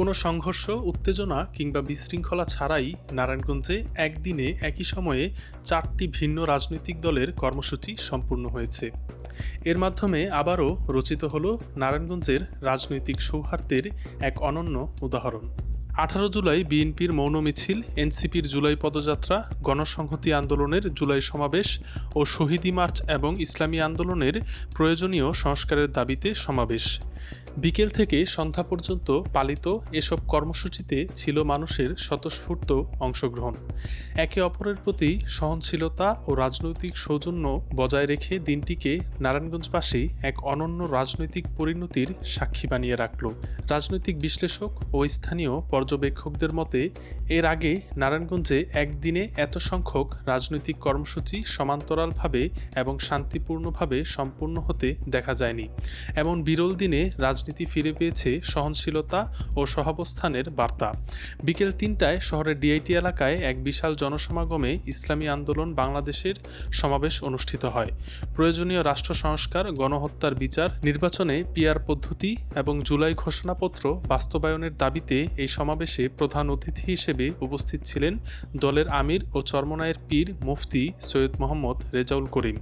কোনো সংঘর্ষ, উত্তেজনা কিংবা বিশৃঙ্খলা ছাড়াই নারায়ণগঞ্জে একদিনে একই সময়ে চারটি ভিন্ন রাজনৈতিক দলের কর্মসূচি সম্পূর্ণ হয়েছে। এর মাধ্যমে আবারও রচিত হল নারায়ণগঞ্জের রাজনৈতিক সৌহার্দ্যের এক অনন্য উদাহরণ। আঠারো জুলাই বিএনপির মৌন মিছিল, এনসিপির জুলাই পদযাত্রা, গণসংহতি আন্দোলনের জুলাই সমাবেশ ও শহীদি মার্চ এবং ইসলামী আন্দোলনের প্রয়োজনীয় সংস্কারের দাবিতে সমাবেশ। বিকেল থেকে সন্ধ্যা পর্যন্ত পালিত এসব কর্মসূচিতে ছিল মানুষের স্বতঃস্ফূর্ত অংশগ্রহণ। একে অপরের প্রতি সহনশীলতা ও রাজনৈতিক সৌজন্য বজায় রেখে দিনটিকে নারায়ণগঞ্জবাসী এক অনন্য রাজনৈতিক পরিণতির সাক্ষী বানিয়ে রাখল। রাজনৈতিক বিশ্লেষক ও স্থানীয় পর্যবেক্ষকদের মতে, এর আগে নারায়ণগঞ্জে একদিনে এত সংখ্যক রাজনৈতিক কর্মসূচি সমান্তরালভাবে এবং শান্তিপূর্ণভাবে সম্পূর্ণ হতে দেখা যায়নি। এমন বিরল দিনে রাজনীতি ফিরে পেয়েছে সহনশীলতা ও সহাবস্থানের বার্তা। বিকেল তিনটায় শহরের ডিআইটি এলাকায় এক বিশাল জনসমাগমে ইসলামী আন্দোলন বাংলাদেশের সমাবেশ অনুষ্ঠিত হয়। প্রয়োজনীয় রাষ্ট্র সংস্কার, গণহত্যার বিচার, নির্বাচনে পিয়ার পদ্ধতি এবং জুলাই ঘোষণাপত্র বাস্তবায়নের দাবিতে এই সমাবেশে প্রধান অতিথি হিসেবে উপস্থিত ছিলেন দলের আমির ও চরমনায়ের পীর মুফতি সৈয়দ মোহাম্মদ রেজাউল করিম।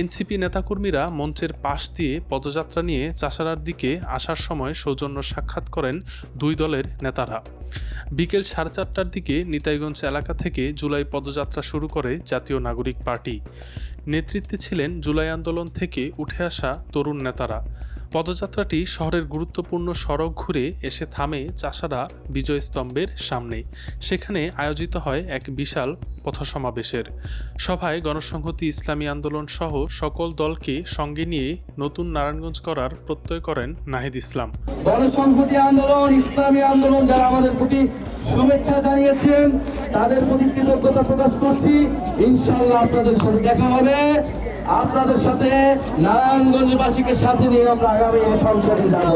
এনসিপি নেতাকর্মীরা মঞ্চের পাশ দিয়ে পদযাত্রা নিয়ে চাষারার দিকে আসার সময় সৌজন্য সাক্ষাৎ করেন দুই দলের নেতারা। বিকেল সাড়ে চারটার দিকে নিতাইগঞ্জ এলাকা থেকে জুলাই পদযাত্রা শুরু করে জাতীয় নাগরিক পার্টি। নেতৃত্বে ছিলেন জুলাই আন্দোলন থেকে উঠে আসা তরুণ নেতারা। পদযাত্রাটি শহরের গুরুত্বপূর্ণ সড়ক ঘুরে এসে থামে চাষারা বিজয় স্তম্ভের সামনে সেখানে আয়োজিত হয় এক বিশাল পথসমাবেশের। সভায় গণসংহতি, ইসলামী আন্দোলন সহ সকল দলকে সঙ্গে নিয়ে নতুন নারায়ণগঞ্জ করার প্রত্যয় করেন নাহিদ ইসলাম। গণসংহতি আন্দোলন, ইসলামী আন্দোলন যারা আমাদের প্রতি শুভেচ্ছা জানিয়েছেন, তাদের প্রতি কৃতজ্ঞতা প্রকাশ করছি। ইনশাল্লাহ আপনাদের সাথে দেখা হবে। আপনাদের সাথে নারায়ণগঞ্জবাসীকে সাথে নিয়ে আমরা আগামী সংসদে যাব।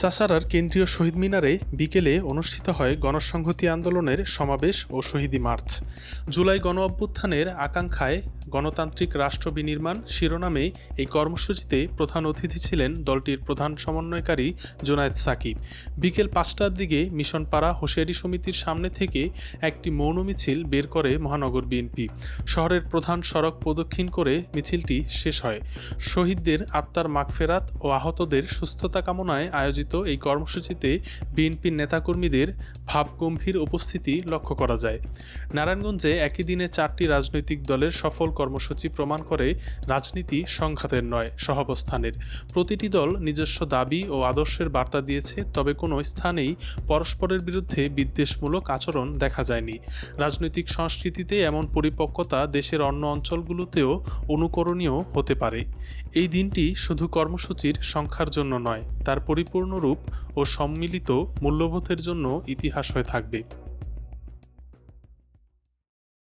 চাষারার কেন্দ্রীয় শহীদ মিনারে বিকেলে অনুষ্ঠিত হয় গণসংহতি আন্দোলনের সমাবেশ ও শহীদি মার্চ। জুলাই গণ অভ্যুত্থানের আকাঙ্ক্ষায় গণতান্ত্রিক রাষ্ট্র বিনির্মাণ শিরোনামে এই কর্মসূচিতে প্রধান অতিথি ছিলেন দলটির প্রধান সমন্বয়কারী জোনায়েদ সাকিব। বিকেল পাঁচটার দিকে মিশনপাড়া হোসিয়ারি সমিতির সামনে থেকে একটি মৌন মিছিল বের করে মহানগর বিএনপি। শহরের প্রধান সড়ক প্রদক্ষিণ করে মিছিলটি শেষ হয়। শহীদদের আত্মার মাগফেরাত ও আহতদের সুস্থতা কামনায় আয়োজিত এই কর্মসূচিতে বিএনপির নেতাকর্মীদের ভাবগম্ভীর উপস্থিতি লক্ষ্য করা যায়। নারায়ণগঞ্জে একই দিনে চারটি রাজনৈতিক দলের সফল কর্মসূচি প্রমাণ করে রাজনীতি সংঘাতের নয়, সহাবস্থানের। প্রতিটি দল নিজস্ব দাবি ও আদর্শের বার্তা দিয়েছে, তবে কোনো স্থানেই পরস্পরের বিরুদ্ধে বিদ্বেষমূলক আচরণ দেখা যায়নি। রাজনৈতিক সংস্কৃতিতে এমন পরিপক্কতা দেশের অন্য অঞ্চলগুলোতেও অনুকরণীয় হতে পারে। এই দিনটি শুধু কর্মসূচির সংখ্যার জন্য নয়, তার পরিপূর্ণ রূপ ও সম্মিলিত মূল্যবোধের জন্য ইতিহাস হয়ে থাকবে।